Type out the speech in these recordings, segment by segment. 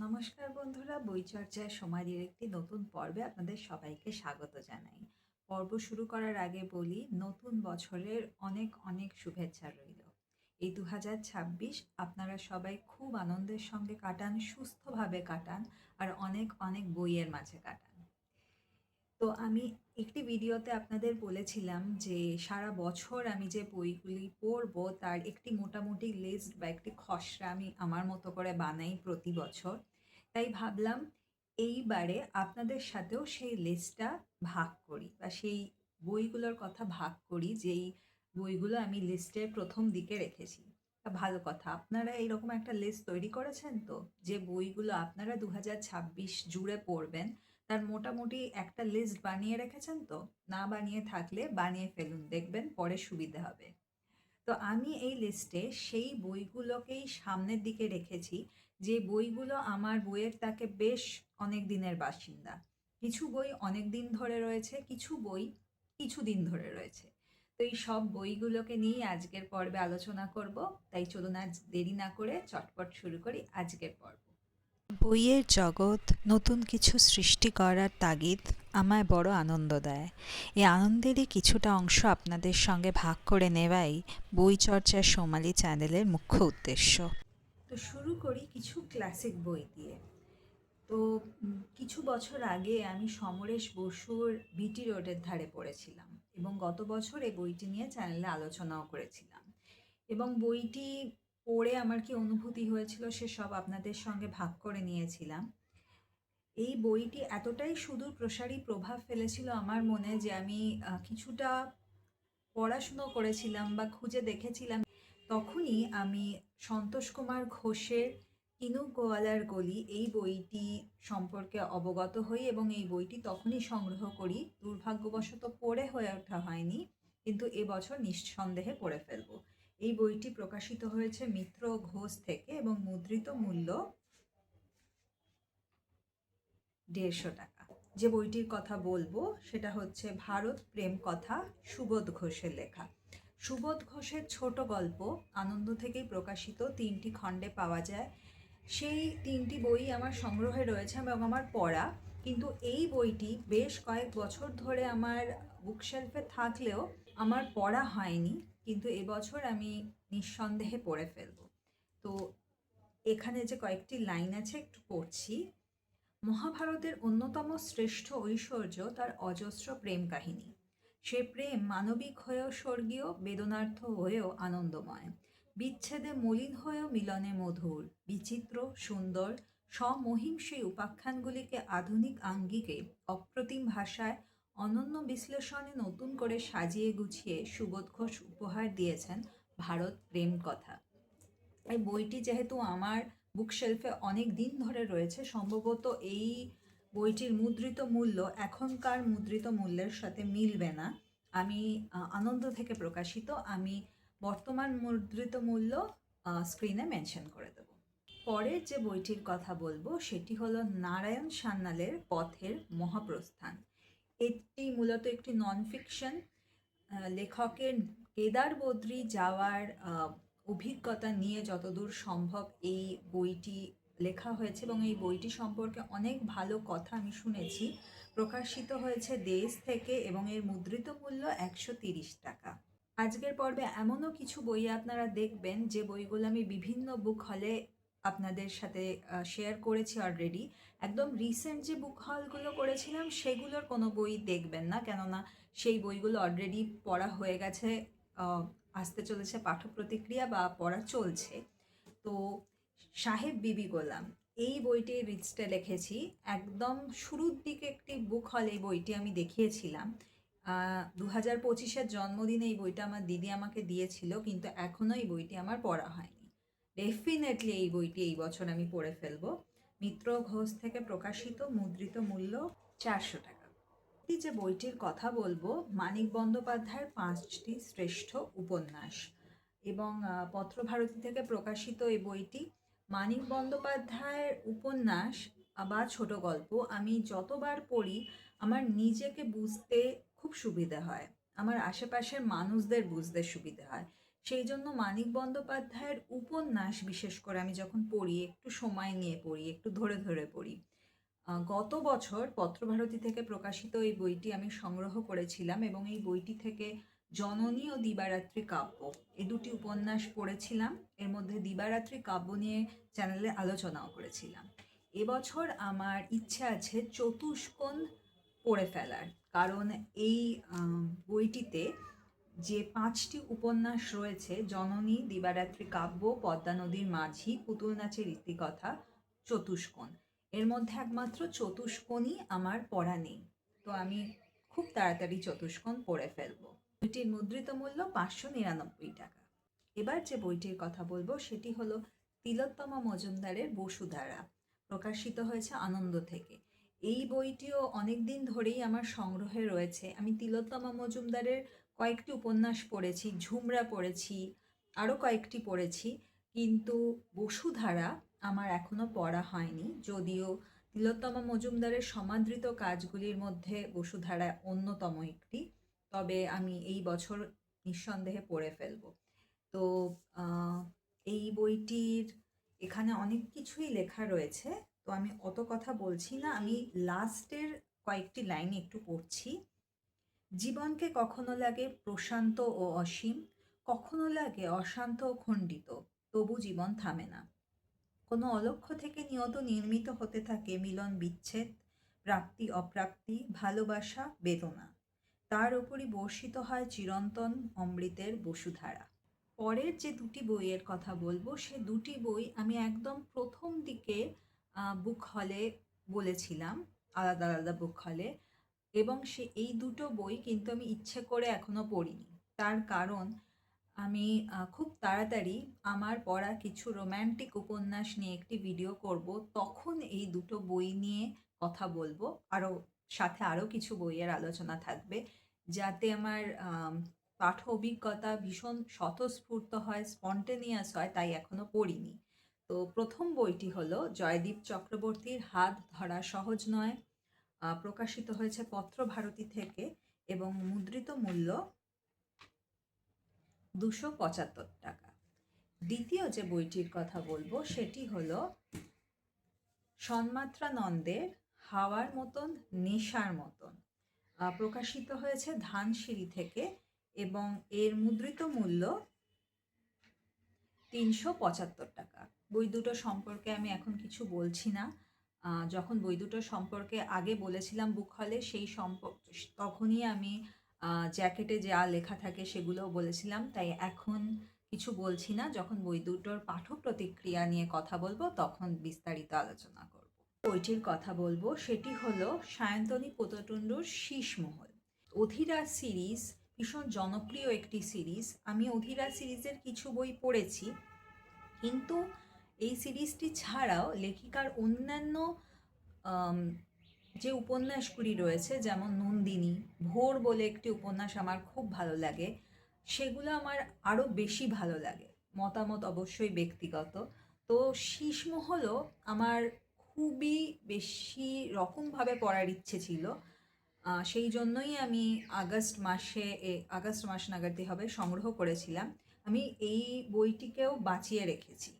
নমস্কার বন্ধুরা বইচর্চায় সমাধির একটি নতুন পর্বে আপনাদের সবাইকে স্বাগত জানাই। পর্ব শুরু করার আগে বলি, নতুন বছরের অনেক অনেক শুভেচ্ছা রইল। এই দু ছাব্বিশ আপনারা সবাই খুব আনন্দের সঙ্গে কাটান, সুস্থভাবে কাটান, আর অনেক অনেক বইয়ের মাঝে কাটান। তো আমি একটি ভিডিওতে আপনাদের বলেছিলাম যে, সারা বছর আমি যে বইগুলি পড়ব, তার একটি মোটামুটি লিস্ট বা একটি খসড়া আমি আমার মতো করে বানাই প্রতি বছর। তাই ভাবলাম এইবারে আপনাদের সাথেও সেই লিস্টটা ভাগ করি বা সেই বইগুলোর কথা ভাগ করি, যেই বইগুলো আমি লিস্টের প্রথম দিকে রেখেছি। ভালো কথা। আপনারা এইরকম একটা লিস্ট তৈরি করেছেন তো, যে বইগুলো আপনারা দু ছাব্বিশ জুড়ে পড়বেন, তার মোটামুটি একটা লিস্ট বানিয়ে রেখেছেন তো? না বানিয়ে থাকলে বানিয়ে ফেলুন, দেখবেন পরে সুবিধা হবে। তো আমি এই লিস্টে সেই বইগুলোকেই সামনের দিকে রেখেছি, যে বইগুলো আমার বইয়ের তাকে বেশ অনেক দিনের বাসিন্দা। কিছু বই অনেক দিন ধরে রয়েছে, কিছু বই কিছু দিন ধরে রয়েছে। তো এই সব বইগুলোকে নিয়ে আজকের পর্বে আলোচনা করব। তাই চলুন আজ দেরি না করে চটপট শুরু করি আজকের পর্ব। বইয়ের জগৎ নতুন কিছু সৃষ্টি করার তাগিদ আমায় বড় আনন্দ দেয়। এই আনন্দেরই কিছুটা অংশ আপনাদের সঙ্গে ভাগ করে নেওয়াই বই চর্চার সোমালি চ্যানেলের মুখ্য উদ্দেশ্য। তো শুরু করি কিছু ক্লাসিক বই দিয়ে। তো কিছু বছর আগে আমি সমরেশ বসুর বিটি রোডের ধারে পড়েছিলাম এবং গত বছর এই বইটি নিয়ে চ্যানেলে আলোচনাও করেছিলাম। এবং বইটি পড়ে আমার কি অনুভূতি হয়েছিল সে সব আপনাদের সঙ্গে ভাগ করে নিয়েছিলাম। এই বইটি এতটাই সুদূর প্রসারী প্রভাব ফেলেছিল আমার মনে যে আমি কিছুটা পড়াশুনো করেছিলাম বা খুঁজে দেখেছিলাম। তখনই আমি সন্তোষ কুমার ঘোষের কিনু গোয়ালার গলি এই বইটি সম্পর্কে অবগত হই এবং এই বইটি তখনই সংগ্রহ করি। দুর্ভাগ্যবশত পড়ে হয়ে ওঠা হয়নি, কিন্তু এবছর নিঃসন্দেহে পড়ে ফেলব। এই বইটি প্রকাশিত হয়েছে মিত্র ঘোষ থেকে এবং মুদ্রিত মূল্য দেড়শো টাকা। যে বইটির কথা বলব, সেটা হচ্ছে ভারত প্রেম কথা, সুবোধ ঘোষের লেখা। সুবোধ ঘোষের ছোট গল্প, আনন্দ থেকেই প্রকাশিত, তিনটি খণ্ডে পাওয়া যায়। সেই তিনটি বই আমার সংগ্রহে রয়েছে এবং আমার পড়া। কিন্তু এই বইটি বেশ কয়েক বছর ধরে আমার বুকশেলফে থাকলেও আমার পড়া হয়নি। কিন্তু এবছর আমি নিঃসন্দেহে পড়ে ফেলব। তো এখানে যে কয়েকটি লাইন আছে একটু পড়ছি। মহাভারতের অন্যতম শ্রেষ্ঠ ঐশ্বর্য তার অজস্র প্রেম কাহিনী। সে প্রেম মানবিক হয়েও স্বর্গীয়, বেদনার্থ হয়েও আনন্দময়। বিচ্ছেদে মলিন হয়েও মিলনে মধুর, বিচিত্র, সুন্দর, সমহিম সেই উপাখ্যানগুলিকে আধুনিক আঙ্গিকে অপ্রতিম ভাষায় অনন্য বিশ্লেষণে নতুন করে সাজিয়ে গুছিয়ে সুবোধ ঘোষ উপহার দিয়েছেন ভারত প্রেম কথা। এই বইটি যেহেতু আমার বুকশেলফে অনেক দিন ধরে রয়েছে, সম্ভবত এই বইটির মুদ্রিত মূল্য এখনকার মুদ্রিত মূল্যের সাথে মিলবে না। আমি আনন্দ থেকে প্রকাশিত, আমি বর্তমান মুদ্রিত মূল্য স্ক্রিনে মেনশন করে দেব। পরের যে বইটির কথা বলব, সেটি হলো নারায়ণ সান্যালের পথের মহাপ্রস্থান। এটি মূলত একটি নন ফিকশন লেখকের কেদার বদ্রি যাওয়ার অভিজ্ঞতা নিয়ে যতদূর সম্ভব এই বইটি লেখা হয়েছে এবং এই বইটি সম্পর্কে অনেক ভালো কথা আমি শুনেছি। প্রকাশিত হয়েছে দেশ থেকে এবং এর মুদ্রিত মূল্য একশো তিরিশ টাকা। আজকের পর্বে এমনও কিছু বই আপনারা দেখবেন, যে বইগুলো আমি বিভিন্ন বুক হলে আপনাদের সাথে শেয়ার করেছি অলরেডি একদম রিসেন্ট যে বুক হলগুলো করেছিলাম, সেগুলোর কোনো বই দেখবেন না, কেননা সেই বইগুলো অলরেডি পড়া হয়ে গেছে আসতে চলেছে পাঠ্য প্রতিক্রিয়া বা পড়া চলছে। তো সাহেব বিবি গোলাম, এই বইটি রিচটে লিখেছি। একদম শুরুর দিকে একটি বুক হল এই বইটি আমি দেখিয়েছিলাম। দু হাজার পঁচিশের জন্মদিনে এই বইটা আমার দিদি আমাকে দিয়েছিল, কিন্তু এখনও এই বইটি আমার পড়া হয়নি। ডেফিনেটলি এই বইটি এই বছর আমি পড়ে ফেলব। মিত্র ঘোষ থেকে প্রকাশিত মুদ্রিত মূল্য চারশো টাকা। যে বইটির কথা বলব, মানিক বন্দ্যোপাধ্যায়ের পাঁচটি শ্রেষ্ঠ উপন্যাস এবং পত্রভারতী থেকে প্রকাশিত এই বইটি মানিক বন্দ্যোপাধ্যায়ের উপন্যাস বা ছোট গল্প আমি যতবার পড়ি আমার নিজেকে বুঝতে খুব সুবিধা হয়। আমার আশেপাশের মানুষদের বুঝতে সুবিধা হয়। সেই জন্য মানিক বন্দ্যোপাধ্যায়ের উপন্যাস বিশেষ করে আমি যখন পড়ি, একটু সময় নিয়ে পড়ি, একটু ধরে ধরে পড়ি। গত বছর পত্রভারতী থেকে প্রকাশিত এই বইটি আমি সংগ্রহ করেছিলাম এবং এই বইটি থেকে জননী ও দিবারাত্রি কাব্য এই দুটি উপন্যাস পড়েছিলাম। এর মধ্যে দিবারাত্রি কাব্য নিয়ে চ্যানেলে আলোচনাও করেছিলাম। এবছর আমার ইচ্ছে আছে চতুষ্কোণ পড়ে ফেলার, কারণ এই বইটিতে যে পাঁচটি উপন্যাস রয়েছে, জননী, দিবারাত্রি কাব্য, পদ্মা নদীর মাঝি, পুতুল নাচের ইতিকথা, চতুষ্কোণ। এর মধ্যে একমাত্র চতুষ্কোণই আমার পড়া নেই। তো আমি খুব তাড়াতাড়ি চতুষ্কোণ পড়ে ফেলব। বইটির মুদ্রিত মূল্য পাঁচশো নিরানব্বই টাকা। এবার যে বইটির কথা বলব, সেটি হলো তিলোত্তমা মজুমদারের বসুধারা। প্রকাশিত হয়েছে আনন্দ থেকে। এই বইটিও অনেক দিন ধরেই আমার সংগ্রহে রয়েছে। আমি তিলোত্তমা মজুমদারের কয়েকটি উপন্যাস পড়েছি, ঝুমরা পড়েছি আরও কয়েকটি পড়েছি, কিন্তু বসুধারা আমার এখনও পড়া হয়নি। যদিও তিলোত্তমা মজুমদারের সমাদৃত কাজগুলির মধ্যে বসুধারা অন্যতম একটি, তবে আমি এই বছর নিঃসন্দেহে পড়ে ফেলব। তো এই বইটির এখানে অনেক কিছুই লেখা রয়েছে, তো আমি অত কথা বলছি না। আমি লাস্টের কয়েকটি লাইন একটু পড়ছি। জীবনকে কখনো লাগে প্রশান্ত ও অসীম, কখনো লাগে অশান্ত ও খণ্ডিত, তবু জীবন থামে না। কোনো অলক্ষ্য থেকে নিয়ত নির্মিত হতে থাকে মিলন বিচ্ছেদ, প্রাপ্তি অপ্রাপ্তি, ভালোবাসা, বেদনা। তার উপরই বর্ষিত হয় চিরন্তন অমৃতের বসুধারা। পরের যে দুটি বইয়ের কথা বলব, সে দুটি বই আমি একদম প্রথম দিকে বুক হলে বলেছিলাম, আলাদা আলাদা বুক হলে এবং সে এই দুটো বই কিন্তু আমি ইচ্ছে করে এখনও পড়িনি। তার কারণ আমি খুব তাড়াতাড়ি আমার পড়া কিছু রোম্যান্টিক উপন্যাস নিয়ে একটি ভিডিও করব। তখন এই দুটো বই নিয়ে কথা বলব। আরও সাথে আরও কিছু বইয়ের আলোচনা থাকবে। যাতে আমার পাঠ অভিজ্ঞতা ভীষণ স্বতঃস্ফূর্ত হয়, স্পন্টেনিয়াস হয়, তাই এখনও পড়িনি। তো প্রথম বইটি হলো জয়দীপ চক্রবর্তীর হাত ধরা সহজ নয়। প্রকাশিত হয়েছে পত্রভারতী থেকে এবং মুদ্রিত মূল্য দুশো পঁচাত্তর টাকা। দ্বিতীয় যে বইটির কথা বলব, সেটি হলো সন্মাত্রা নন্দের হাওয়ার মতন, নেশার মতন। প্রকাশিত হয়েছে ধানসিঁড়ি থেকে এবং এর মুদ্রিত মূল্য তিনশো পঁচাত্তর টাকা। বই দুটো সম্পর্কে আমি এখন কিছু বলছি না। যখন বই দুটো সম্পর্কে আগে বলেছিলাম বুক হলে, সেই সম্পর্ক তখনই আমি জ্যাকেটে যা লেখা থাকে সেগুলোও বলেছিলাম। তাই এখন কিছু বলছি না। যখন বই দুটোর পাঠ প্রতিক্রিয়া নিয়ে কথা বলব, তখন বিস্তারিত আলোচনা করব। বইটির কথা বলব। সেটি হলো সায়ন্তনী পোতটুন্ডুর শীষমহল। অধীরা সিরিজ ভীষণ জনপ্রিয় একটি সিরিজ। আমি অধীরা সিরিজের কিছু বই পড়েছি। কিন্তু এই সিরিজটি ছাড়াও লেখিকার অন্যান্য যে উপন্যাসগুলি রয়েছে, যেমন নন্দিনী, ভোর বলে একটি উপন্যাস আমার খুব ভালো লাগে, সেগুলো আমার আরও বেশি ভালো লাগে, মতামত অবশ্যই ব্যক্তিগত। তো শীষমহলও আমার খুবই বেশি রকমভাবে পড়ার ইচ্ছে ছিল সেই জন্যই আমি আগস্ট মাসে আগস্ট মাস নাগাদই হবে সংগ্রহ করেছিলাম। আমি এই বইটিকেও বাঁচিয়ে রেখেছি।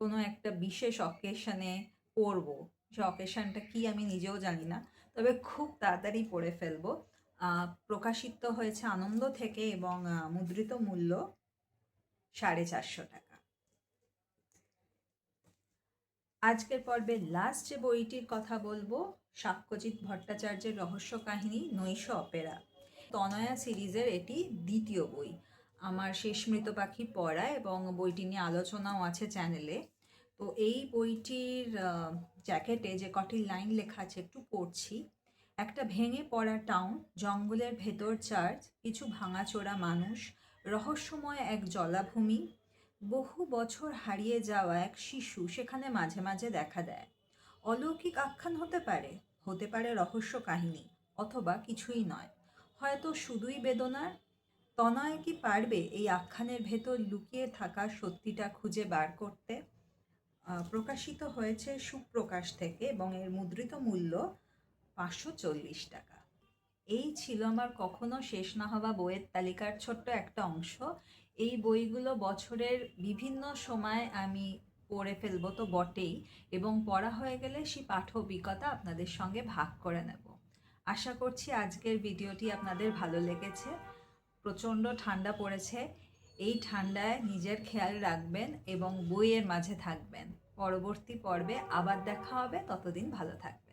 কোনো একটা বিশেষ অকেশনে পড়ব। সে অকেশনটা কি আমি নিজেও জানি না, তবে খুব তাড়াতাড়ি পড়ে ফেলব। প্রকাশিত হয়েছে আনন্দ থেকে এবং মুদ্রিত মূল্য সাড়ে চারশো টাকা। আজকের পর্বে লাস্ট যে বইটির কথা বলব, সাক্ষ্যজিৎ ভট্টাচার্যের রহস্য কাহিনী নৈশ অপেরা। তনয়া সিরিজের এটি দ্বিতীয় বই। আমার শেষ মৃত পাখি পড়া এবং বইটি নিয়ে আলোচনাও আছে চ্যানেলে তো এই বইটির জ্যাকেটে যে কটি লাইন লেখা আছে একটু পড়ছি। একটা ভেঙে পড়া টাউন জঙ্গলের ভেতর চার্চ কিছু ভাঙাচোরা মানুষ, রহস্যময় এক জলাভূমি, বহু বছর হারিয়ে যাওয়া এক শিশু সেখানে মাঝে মাঝে দেখা দেয়। অলৌকিক আখ্যান হতে পারে হতে পারে রহস্য কাহিনী, অথবা কিছুই নয়। হয়তো শুধুই বেদনার তনয় কি পারবে এই আখ্যানের ভেতর লুকিয়ে থাকা সত্যিটা খুঁজে বার করতে? প্রকাশিত হয়েছে সুপ্রকাশ থেকে এবং এর মুদ্রিত মূল্য পাঁচশো চল্লিশ টাকা। এই ছিল আমার কখনো শেষ না হওয়া বইয়ের তালিকার ছোট্ট একটা অংশ। এই বইগুলো বছরের বিভিন্ন সময় আমি পড়ে ফেলব তো বটেই এবং পড়া হয়ে গেলে সেই পাঠ অভিজ্ঞতা আপনাদের সঙ্গে ভাগ করে নেব। আশা করছি আজকের ভিডিওটি আপনাদের ভালো লেগেছে। প্রচণ্ড ঠান্ডা পড়েছে, এই ঠান্ডায় নিজের খেয়াল রাখবেন এবং বইয়ের মাঝে থাকবেন। পরবর্তী পর্বে আবার দেখা হবে, ততদিন ভালো থাকবেন।